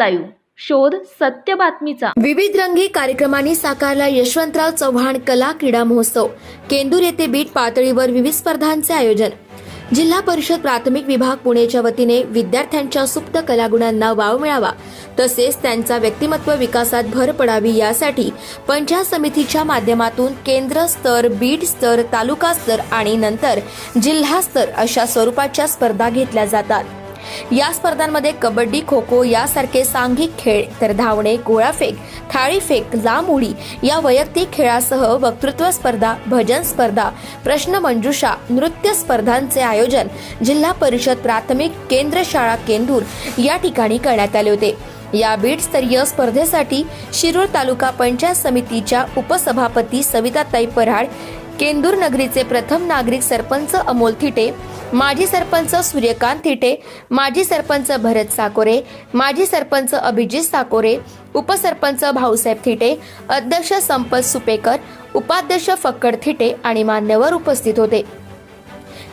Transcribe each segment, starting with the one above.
Live शोध सत्य बातमीचा। विविध रंगी कार्यक्रमांनी साकारला यशवंतराव चव्हाण कला क्रीडा महोत्सव. केंदूर येथे बीट पातळीवर विविध स्पर्धांचे आयोजन. जिल्हा परिषद प्राथमिक विभाग पुणेच्या वतीने विद्यार्थ्यांच्या सुप्त कलागुणांना वाव मिळावा तसेच त्यांचा व्यक्तिमत्व विकासात भर पडावी यासाठी पंचायत समितीच्या माध्यमातून केंद्र स्तर बीट स्तर तालुका स्तर आणि नंतर जिल्हा स्तर अशा स्वरूपाच्या स्पर्धा घेतल्या जातात. या स्पर्धांमध्ये कबड्डी खो खो यासारखे सांघिक खेळ तर धावणे गोळाफेक थाळीफेक लांब उडी या वैयक्तिक खेळासह वक्तृत्व स्पर्धा भजन स्पर्धा प्रश्नमंजुषा नृत्य स्पर्धांचे आयोजन जिल्हा परिषद प्राथमिक केंद्र शाळा केंदूर या ठिकाणी करण्यात आले होते. या बीड स्तरीय स्पर्धेसाठी शिरूर तालुका पंचायत समितीच्या उपसभापती सविताताई पराड केंदूर नगरीचे प्रथम नागरिक सरपंच अमोल थिटे माजी सरपंच सूर्यकांत थिटे माजी सरपंच भरत साकोरे माजी सरपंच अभिजित साकोरे उपसरपंच भाऊसाहेब थिटे अध्यक्ष संपत सुपेकर उपाध्यक्ष फक्कड थिटे आणि मान्यवर उपस्थित होते.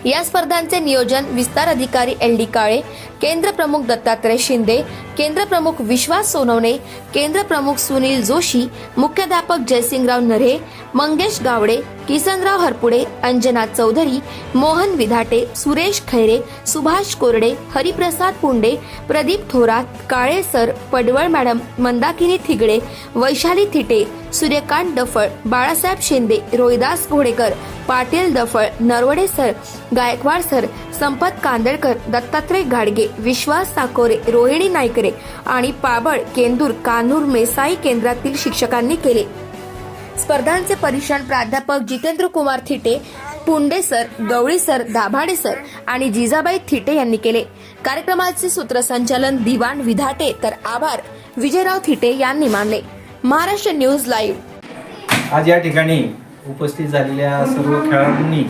या स्पर्धांचे नियोजन विस्तार अधिकारी एल डी काळे केंद्र प्रमुख दत्तात्रय शिंदे केंद्र प्रमुख विश्वास सोनवणे केंद्र प्रमुख सुनील जोशी मुख्याध्यापक जयसिंगराव नरे Mangesh Gawade Kisanrao हरपुडे Anjana Chaudhari Mohan Vidhate Suresh Khaire Subhash Korde Hariprasad Punde Pradeep Thorat Kale sir Padwal madam Mandakini Thigade Vaishali Thite Suryakant Daphal Balasaheb Shinde Rohidas Ghodekar Patil Daphal Narwade sir Gaikwad sir Sampat Kandalkar Dattatray Gadge विश्वास साकोरे रोहिणी नायकरे आणि पाबळ केंदूर कान्हूर मेसाई केंद्रातील शिक्षकांनी केले. स्पर्धांचे परीक्षण प्राध्यापक Jitendra Kumar Thite Punde sir Gawali sir Dabhade sir आणि जिजाबाई थिटे यांनी केले. कार्यक्रमाचे सूत्रसंचालन दिवाण विधाटे तर आभार. विजयराव थिटे यांनी मानले. Maharashtra news live. आज या ठिकाणी उपस्थित झालेल्या सर्व खेळाडूंनी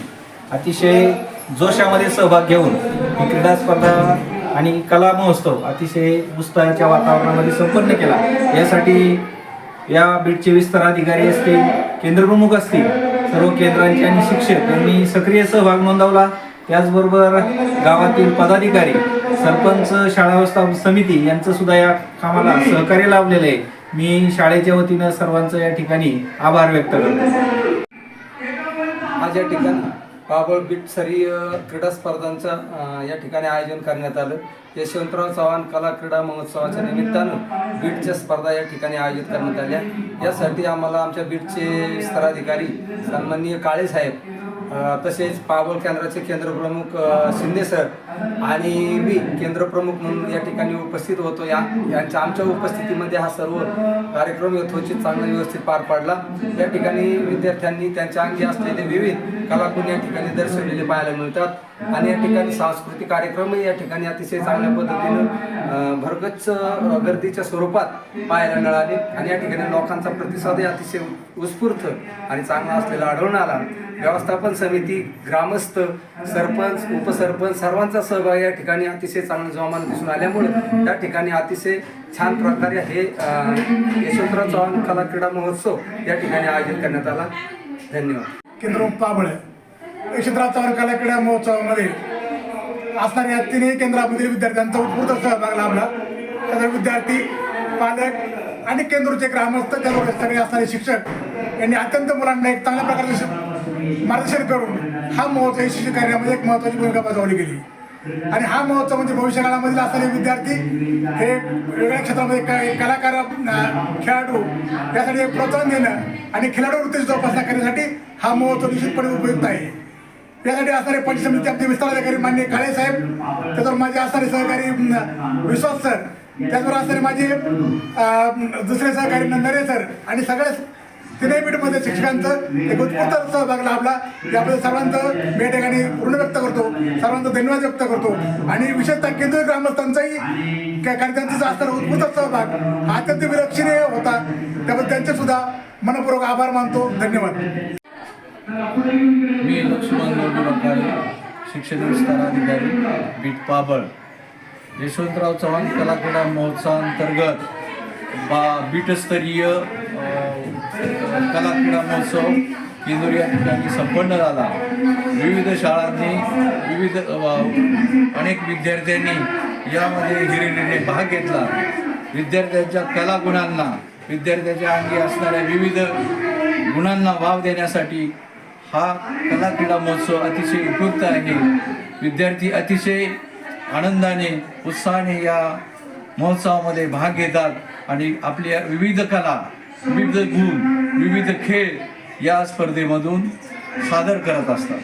अतिशय जोशामध्ये सहभाग घेऊन ही क्रीडा स्पर्धा आणि कला महोत्सव अतिशय उत्साहाच्या वातावरणामध्ये संपन्न केला. यासाठी या बीडचे विस्तार अधिकारी असतील केंद्रप्रमुख असतील सर्व केंद्रांचे आणि शिक्षक यांनी सक्रिय सहभाग नोंदवला. त्याचबरोबर गावातील पदाधिकारी सरपंच शाळा व्यवस्थापन समिती यांचं सुद्धा या कामाला सहकार्य लाभलेलं आहे. मी शाळेच्या वतीनं सर्वांचं या ठिकाणी आभार व्यक्त करतो. आज या ठिकाणी बाबळ बीट स्तरीय क्रीडा स्पर्धांचं या ठिकाणी आयोजन करण्यात आलं. यशवंतराव चव्हाण कला क्रीडा महोत्सवाच्या निमित्तानं बीटच्या स्पर्धा या ठिकाणी आयोजित करण्यात आल्या. यासाठी आम्हाला आमच्या बीटचे स्तराधिकारी सन्माननीय काळे साहेब तसेच पावल केंद्राचे केंद्रप्रमुख अ, शिंदे सर आणि मी केंद्रप्रमुख म्हणून या ठिकाणी उपस्थित होतो. या यांच्या आमच्या उपस्थितीमध्ये हा सर्व कार्यक्रम यथोचित चांगला व्यवस्थित पार पाडला. या ठिकाणी विद्यार्थ्यांनी त्यांच्या अंगी असलेले विविध कलागुण या ठिकाणी दर्शवलेले पाहायला मिळतात. आणि या ठिकाणी सांस्कृतिक कार्यक्रमही या ठिकाणी अतिशय चांगल्या पद्धतीनं भरगच्च गर्दीच्या स्वरूपात पाहायला मिळाले. आणि या ठिकाणी लोकांचा प्रतिसादही अतिशय उत्स्फूर्त आणि चांगला असलेला आढळून आला. व्यवस्थापन समिती ग्रामस्थ सरपंच उपसरपंच सर्वांचा सहभाग या ठिकाणी अतिशय चांगलं जोमान दिसून आल्यामुळं त्या ठिकाणी अतिशय छान प्रकारे हे अ, यशवंतराव चव्हाण कला क्रीडा महोत्सव या ठिकाणी आयोजित करण्यात आला. धन्यवाद. केंद्र पाबळ यशवंतराव चव्हाण कला क्रीडा महोत्सवामध्ये असणाऱ्या तिन्ही केंद्रामधील विद्यार्थ्यांचा उत्स्फूर्त सहभाग लाभला. त्याचा विद्यार्थी पालक आणि केंद्रचे ग्रामस्थ त्याबरोबर सगळे असणारे शिक्षक यांनी अत्यंत मुलांना एक चांगल्या प्रकारचे मार्गदर्शन करून हा महोत्सव यशस्वी करण्यामध्ये एक महत्त्वाची भूमिका बजावली गेली. आणि हा महोत्सव म्हणजे भविष्य काळामधील असणारे विद्यार्थी हे वेगळ्या क्षेत्रामध्ये काय कलाकार खेळाडू यासाठी एक प्रोत्साहन देणं आणि खेळाडू वृत्तीची जोपासना करण्यासाठी हा महोत्सव निश्चितपणे उपयुक्त आहे. यासाठी असणारे पंच समिती आमचे विस्ताराधिकारी मान्य काळे साहेब त्याच्यावर माझे असणारे सहकारी विश्वास सर त्याचबरोबर असणारे माझे दुसरे सहकारी नंदरे सर आणि सगळ्याच तिन्ही पीठमध्ये शिक्षकांचं एक उत्स्फूर्त सहभाग लाभला. याबद्दल सर्वांचं मी या ठिकाणी ऋण व्यक्त करतो. सर्वांचा धन्यवाद व्यक्त करतो. आणि विशेषतः केंद्रीय ग्रामस्थांचाही कार्यकर्त्यांचा असणारा उत्स्फूर्त सहभाग हा अत्यंत विलक्षणीय होता. त्याबद्दल त्यांचे सुद्धा मनपूर्वक आभार मानतो. धन्यवाद. मी लक्ष्मण गोविंद शिक्षण विस्तार अधिकारी बीट पाबळ. यशवंतराव चव्हाण कला महोत्सवांतर्गत महोत्सवाअंतर्गत बा बीटस्तरीय कला क्रीडा महोत्सव केंदूर या ठिकाणी संपन्न झाला. विविध शाळांनी विविध अनेक विद्यार्थ्यांनी यामध्ये हिरिरीने भाग घेतला. विद्यार्थ्यांच्या कला गुणांना विद्यार्थ्याच्या अंगी असणाऱ्या विविध गुणांना वाव देण्यासाठी हा कला क्रीडा महोत्सव अतिशय उपयुक्त आहे. विद्यार्थी अतिशय आनंदाने उत्साहाने या महोत्सवामध्ये भाग घेतात आणि आपल्या विविध कला विविध गुण विविध खेळ या स्पर्धेमधून सादर करत असतात.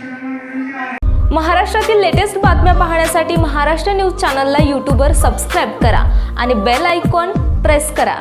महाराष्ट्रातील लेटेस्ट बातम्या पाहण्यासाठी महाराष्ट्र न्यूज चॅनलला यूट्यूबवर सबस्क्राईब करा आणि बेल आयकॉन प्रेस करा.